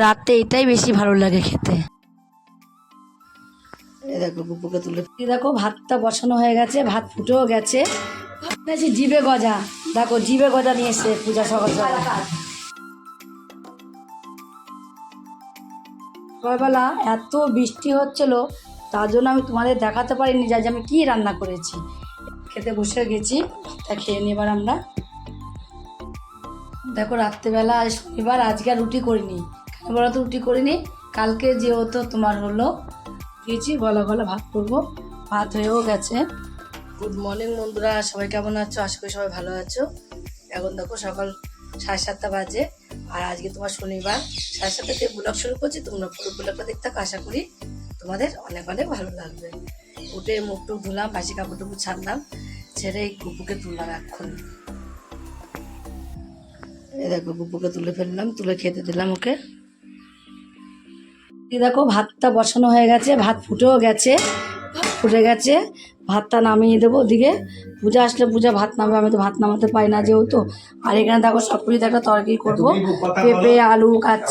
রাতে এটাই বেশি ভালো লাগে খেতে। দেখো গুপুকে তুলে দেখো ভাতটা বসানো হয়ে গেছে ভাত ফুটেও গেছে। ভাবতেছি জিবে গজা। দেখো জিবে গজা নিয়ে এসছে পূজা সকাল সকাল। সকালবেলা এত বৃষ্টি হচ্ছিল তার জন্য আমি তোমাদের দেখাতে পারিনি যে আজ আমি কী রান্না করেছি। খেতে বসে গেছি তা খেয়ে নেবার আমরা। দেখো রাত্রেবেলা শনিবার আজকে আর রুটি করিনি। বলো তো রুটি করিনি। কালকে যেহেতু তোমার হলো দিয়েছি গলা গলা ভাত করব। ভাত হয়েও গেছে। গুড মর্নিং বন্ধুরা, সবাই কেমন আছো? আশা করি সবাই ভালো আছো। এখন দেখো সকাল সাড়ে সাতটা বাজে, আর আজকে তোমার শনিবার। সাড়ে সাতটা থেকে ব্লগ শুরু করছি, তোমরা পুরো ব্লগটা দেখতে থাকো, আশা করি তোমাদের অনেক অনেক ভালো লাগবে। উঠে মুখ টুক ধুলাম, বাসি কাপড় টুকু ছাড়লাম, ছেড়ে এই গুপুকে তুললাম এক্ষুনি এই দেখো, গুপুকে তুলে ফেললাম, তুলে খেতে দিলাম ওকে। দেখো ভাতটা বসানো হয়ে গেছে ভাত ফুটেও গেছে ভাত ফুটে গেছে। ভাতটা নামিয়ে দেবো ওদিকে। পূজা আসলে পূজা ভাত নামবে আমি তো ভাত নামাতে পাই না যেহেতু। আর এখানে দেখো সব কিছু একটা তরকারি করব। পেঁপে আলু কাঁচ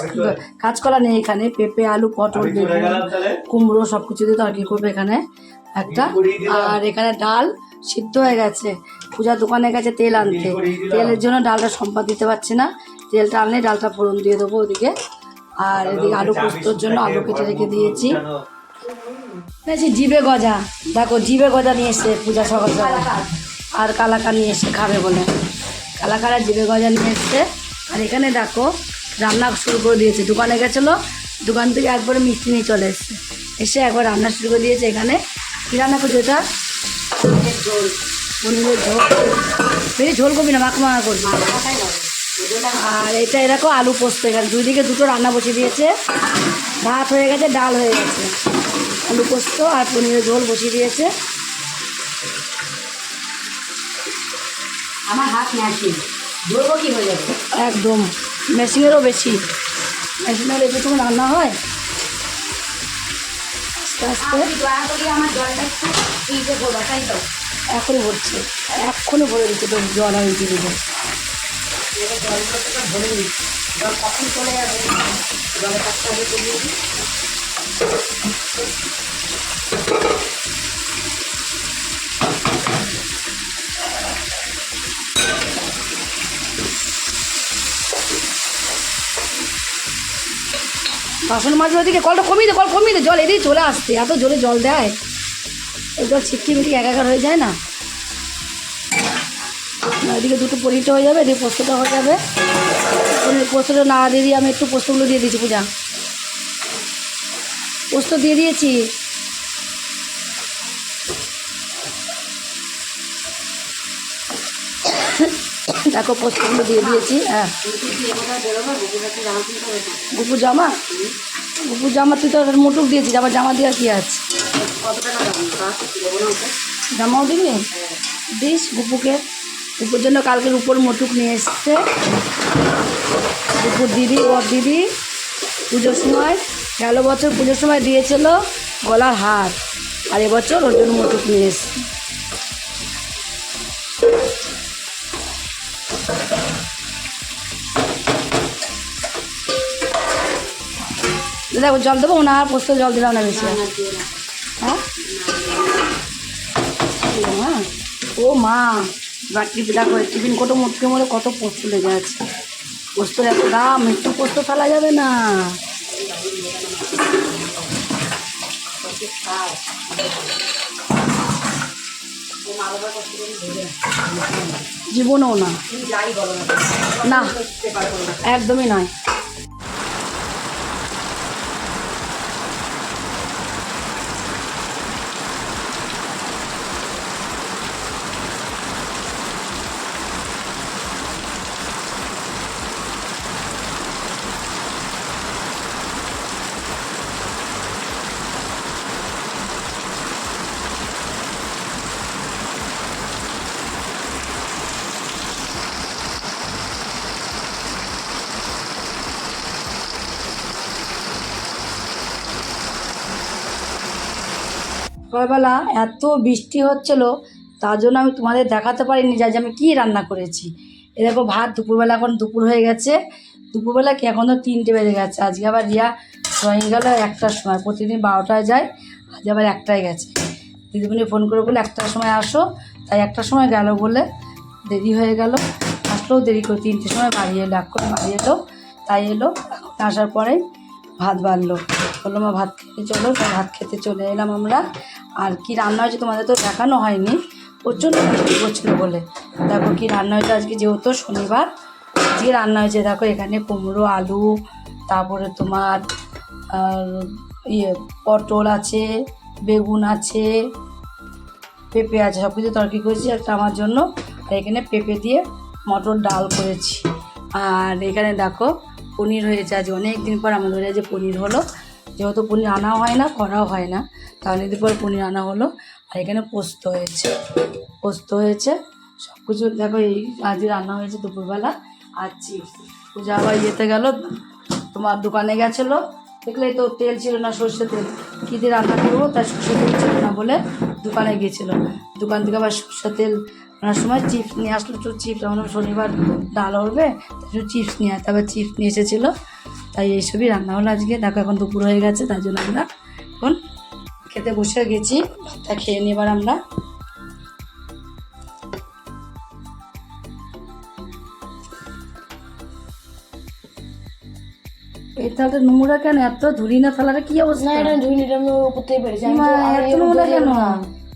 কাঁচকলা নেই এখানে। পেঁপে আলু পটল কুমড়ো সব কিছু দিয়ে তরকারি করব এখানে। একটা। আর এখানে ডাল সিদ্ধ হয়ে গেছে। পূজার দোকানে গেছে তেল আনতে। তেলের জন্য ডালটা সম্পাদ দিতে পারছি না। তেলটা আনলে ডালটা ফোড়ন দিয়ে দেবো ওদিকে। আর এদিকে আলু পোস্তর জন্য আলু কেটে রেখে দিয়েছি। দেখছি জিবে গজা দেখো জিবে গজা নিয়ে এসছে পূজা সকাল সকাল। আর কালাকা নিয়ে এসছে খাবে বলে। কালাকার আর জিবে গজা নিয়ে এসছে। আর এখানে দেখো রান্না শুরু করে দিয়েছে। দোকানে গেছিল দোকান থেকে একবারে মিষ্টি নিয়ে চলে এসছে। এসে একবার রান্না শুরু করে দিয়েছে এখানে। কী রান্না করছে এটা? ঝোল। পনিরের ঝোল। বেশি ঝোল করবি না মাখা মাখা করবি। আর এটা এরকম আলু পোস্ত এখানে। দুই দিকে দুটো রান্না বসিয়ে দিয়েছে। ভাত হয়ে গেছে ডাল হয়ে গেছে। আলু পোস্ত আর পনিরের ঝোল বসিয়ে দিয়েছে। আমার হাত মেশিন ধরবো কি হয়ে যাবে? একদম। মেশিনেরও বেশি। মেশিনের একটু সময় রান্না হয়। আস্তে আস্তে। আপনি দয়া করে আমার জলটা একটু ফ্রিজে ভরবা তাই তো? এখনই ভরছে। এক্ষুনি ভরে দিচ্ছে তো জল আমি দিয়ে দেবো এবার নিই জল কখন চলে যাবে? দিই। বাসন মাঝে ওদিকে কলটা কমিয়ে দে কল কমিয়ে দে জল এদিকে চলে আসছে এত জোরে জল দেয়। জল ছিটকি মিটকি একাকার হয়ে যায় না, এদিকে দুটো পরিটা হয়ে যাবে, এদিকে পোস্তটা হয়ে যাবে। পোস্তটা না দিয়ে দিয়ে আমি একটু পোস্তগুলো দিয়ে দিয়েছি পূজা। পোস্ত দিয়ে দিয়েছি। দেখো পোস্তগুলো দিয়ে দিয়েছি হ্যাঁ। গুপু জামা? গুপু জামা তুই তো মুটুক দিয়েছিস, আবার জামা দেওয়া কি আছে? জামাও দিবি? দিস গুপুকে। গুপুর জন্য কালকের উপর মুটুক নিয়ে এসছে। গুপুর দিদি ওর দিদি, পুজোর সময়, গেল বছর পুজোর সময় দিয়েছিল গলার হার, আর এবছর ওর জন্য মুটুক নিয়ে এসছে। দেখো, জল দেবো না আর পোস্ত জল দিলাম না বেশি। হ্যাঁ? ও মা বাকি দেখো টিফিন কত মুটকে মধ্যে কত পোস্ত লেগে আছে। পোস্তর এত দাম একটু পোস্ত ফেলা যাবে না। জীবনও না। না, একদমই নয়। সকালবেলা এত বৃষ্টি হচ্ছিল, তার জন্য আমি তোমাদের দেখাতে পারিনি যে আজ আমি কী রান্না করেছি। এরকম ভাত, দুপুরবেলা এখন দুপুর হয়ে গেছে। দুপুরবেলা কি এখন তো তিনটে বেজে গেছে। আজকে আবার রিয়া ড্রয়িং গেল একটার সময়, প্রতিদিন বারোটায় যায়, আজ আবার একটায় গেছে। দিদিমণি ফোন করে বলে একটার সময় আসো। তাই একটার সময় গেল বলে দেরি হয়ে গেল। আসলেও দেরি করে তিনটের সময় বাড়ি এলো করে বাড়ি এলো। তাই এলো, এখন আসার পরেই ভাত বাড়লো। বলল, মা, ভাত খেতে চলো। ভাত খেতে চলে এলাম আমরা। আর কি রান্না হয়েছে তোমাদের তো দেখানো হয়নি, প্রচণ্ড বৃষ্টি করছিল বলে। দেখো কি রান্না হয়েছে আজকে যেহেতু শনিবার আজকে রান্না হয়েছে? দেখো এখানে কুমড়ো, আলু, তারপরে তোমার ইয়ে পটল আছে, বেগুন আছে, পেঁপে আছে সব কিছু তরকারি করেছি একটা আমার জন্য। আর এখানে পেঁপে দিয়ে মটর ডাল করেছি। আর এখানে দেখো পনির হয়েছে আজ অনেক দিন পর আমাদের যে পনির হলো। যেহেতু পনির আনা হয় না, করাও হয় না, তাহলে পর পনির আনা হলো। আর এখানে পোস্ত হয়েছে পোস্ত হয়েছে সব কিছু দেখো এই আজকে রান্না হয়েছে দুপুরবেলা। আর চিপস। পূজা আবার ইয়েতে গেল, তোমার দোকানে গেছিল। দেখলে তো তেল ছিল না সর্ষে তেল। কী দিয়ে রান্না করব? তাই সর্ষে তেল ছিল না বলে দোকানে গিয়েছিল দোকান থেকে আবার সর্ষে তেল আনার সময় চিপস নিয়ে আসলো। চিপস আমরা শনিবার ডাল একটু চিপস নিয়ে তারপর চিপস নিয়ে এসেছিল। তাই এইসবই রান্না হলো আজকে। দেখো এখন দুপুর হয়ে গেছে তাই জন্য আমরা এখন খেতে বসে গেছি। ভাতটা খেয়ে নিই এবার আমরা। এই থালাটা নোংরা কেন? এত ধুলি না থালাটা কি অবস্থা? না এটা দুই লিটার আমি উপর পেরেছি। এত নোংরা কেন? না।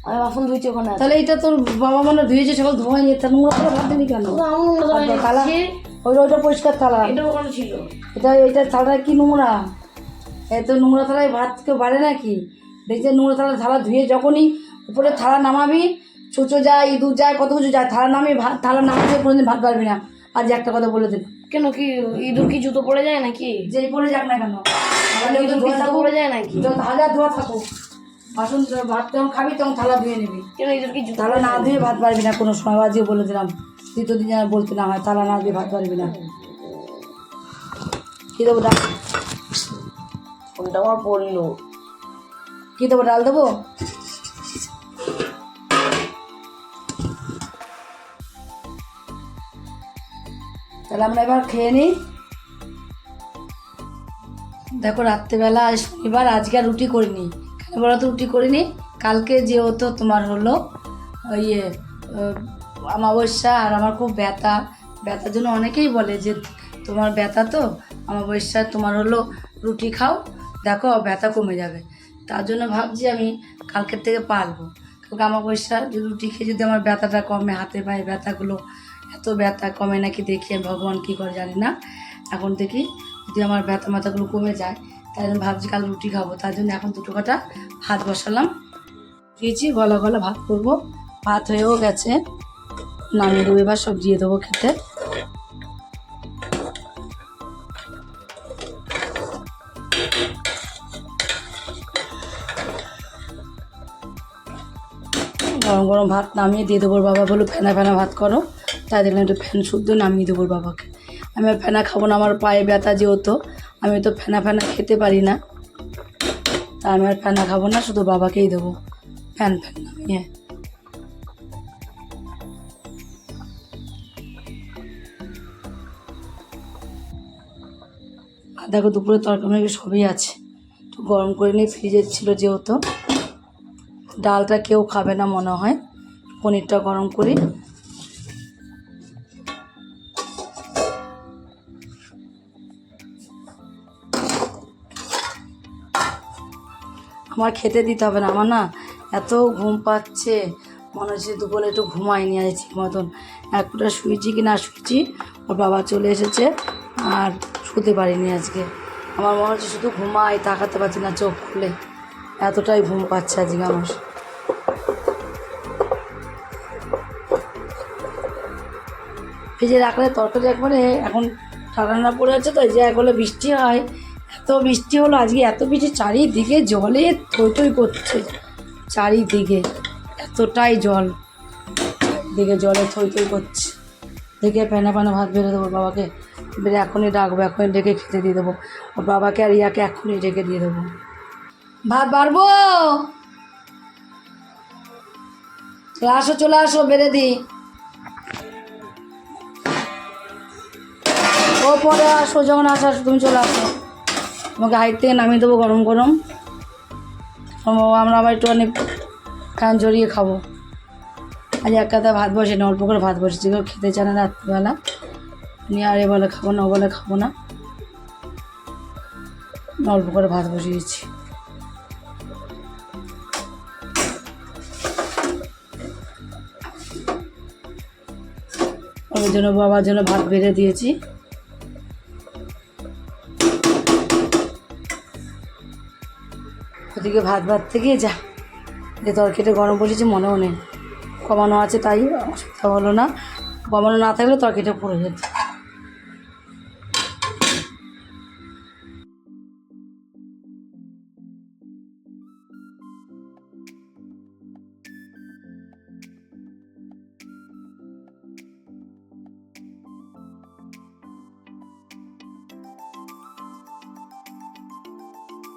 আমি বাসন ধুইছি ওখানে। তাহলে এটা তোর বাবা মানে ধুয়েছে সকাল ধোয়া নিয়ে তা নোংরা ভাত দিলি কেন? তো ওইটা ওইটা পরিষ্কার থালা। এটা ওখানে ছিল। এটা এটা থালাটা কি নোংরা? এত নোংরা থালায় ভাত কেউ বাড়ে নাকি? দেখছে নোংরা থালা থালা ধুয়ে যখনই উপরে থালা নামাবি চুচো যায় ইঁদুর যায় কত কিছু যায় থালা নামি ভাত থালা নামাতে কোনোদিন ভাত পারবি না। আজ একটা কথা বলে দিন কেন কি ইঁদুর কি জুতো পড়ে যায় নাকি? যেই পরে যাক না কেন। পড়ে যায় নাকি? যত হাজার ধোয়া থাকুক বাসন ভাত যখন খাবি তখন থালা ধুয়ে নিবি। থালা না ধুয়ে ভাত পারবি না কোনো সময় আজকে বলে দিলাম দ্বিতীয় দিন যেন বলতে না হয় থালা না ধুয়ে ভাত পারবি না। কী দেবো ডাল? ফোনটা আমার পড়ল কী দেবো ডাল দেবো? তাহলে আমরা এবার খেয়ে নিই। দেখো রাত্রেবেলা শনিবার আজকে আর রুটি করিনি। বলো তো রুটি করিনি। কালকে যেহেতু তোমার হলো ইয়ে আহ, অমাবস্যা আর আমার খুব ব্যথা। ব্যথার জন্য অনেকেই বলে যে তোমার ব্যথা তো? অমাবস্যা তোমার হলো রুটি খাও দেখো ব্যথা কমে যাবে। তার জন্য ভাবছি আমি কালকের থেকে পারব কালকে অমাবস্যা যদি রুটি খেয়ে যদি আমার ব্যথাটা কমে হাতে পায়ে ব্যথাগুলো এত ব্যথা কমে নাকি দেখি ভগবান কী করে জানি না। এখন দেখি যদি আমার ব্যথা মাথাগুলো কমে যায় তাই জন্য ভাবছি কাল রুটি খাব। তার জন্য এখন দুটো কাটা ভাত বসালাম। দিয়েছি গলা গলা ভাত করব। ভাত হয়েও গেছে। নামিয়ে দেবো, এবার সব দিয়ে দেবো খেতে। গরম গরম ভাত নামিয়ে দিয়ে দেবো। বাবা বলো ফেনা ফেনা ভাত করো। তাই দেখলাম একটু ফ্যান শুদ্ধ নামিয়ে দেবো বাবাকে। আমি আর ফেনা খাব না, আমার পায়ে ব্যথা যেহেতু। আমি তো ফেনা ফেনা খেতে পারি না। তা আমি আর ফেনা খাব না, শুধু বাবাকেই দেবো। ফ্যান ফ্যান নামিয়ে আর দেখো দুপুরে তরকারি সবই আছে। একটু গরম করে নিয়ে ফ্রিজে ছিল যেহেতু। ডালটা কেউ খাবে না মনে হয়। পনিরটা গরম করি। আমার খেতে দিতে হবে না। আমার না এত ঘুম পাচ্ছে। মনে হচ্ছে দুপুরে একটু ঘুমাইনি আজ ঠিক মতন। একটা শুয়েছি কি না শুয়েছি ওর বাবা চলে এসেছে আর শুতে পারিনি আজকে। আমার মনে হচ্ছে শুধু ঘুমাই, তাকাতে পারছি না চোখ খুলে। এতটাই ঘুম পাচ্ছে আজকে আমার। ফ্রিজে রাখলে তরকারি একবারে এখন ঠান্ডা পড়ে আছে তো যে একবারে বৃষ্টি হয় এত বৃষ্টি হলো, আজকে এত বৃষ্টি, চারিদিকে জলে থই করছে। চারিদিকে, এতটাই জল। দিকে জলে থই থই করছে। দেখে ফেনা ফেনা ভাত বেড়ে দেবো বাবাকে। বেড়ে এখনই ডাকবো, এখনই ডেকে খেতে দিয়ে দেবো। ওর বাবাকে আর ইয়াকে এখনই ডেকে দিয়ে দেবো। ভাত বাড়বো? চলে আসো চলে আসো, বেড়ে দিই ও পরে আসো, যখন আসো, তুমি চলে আসো। তোমাকে হাইট থেকে নামিয়ে দেবো গরম গরম। আমরা আবার একটু অনেক ফ্যান জড়িয়ে খাব। আজ এক কাতা ভাত বসে না অল্প করে ভাত বসেছি কেউ খেতে চায় না রাত্রিবেলা। নিয়ে আর এ বলে খাব না, ও বলে খাব না। অল্প করে ভাত বসিয়েছি ওর জন্য বাবার জন্য ভাত বেড়ে দিয়েছি। ওদিকে ভাত ভাত গিয়ে যা। যে তরকারিটা গরম বলেছি মনেও নেই। কমানো আছে তাই, অসুবিধা হলো না। কমানো না থাকলে তরকারিটা পড়ে যেত।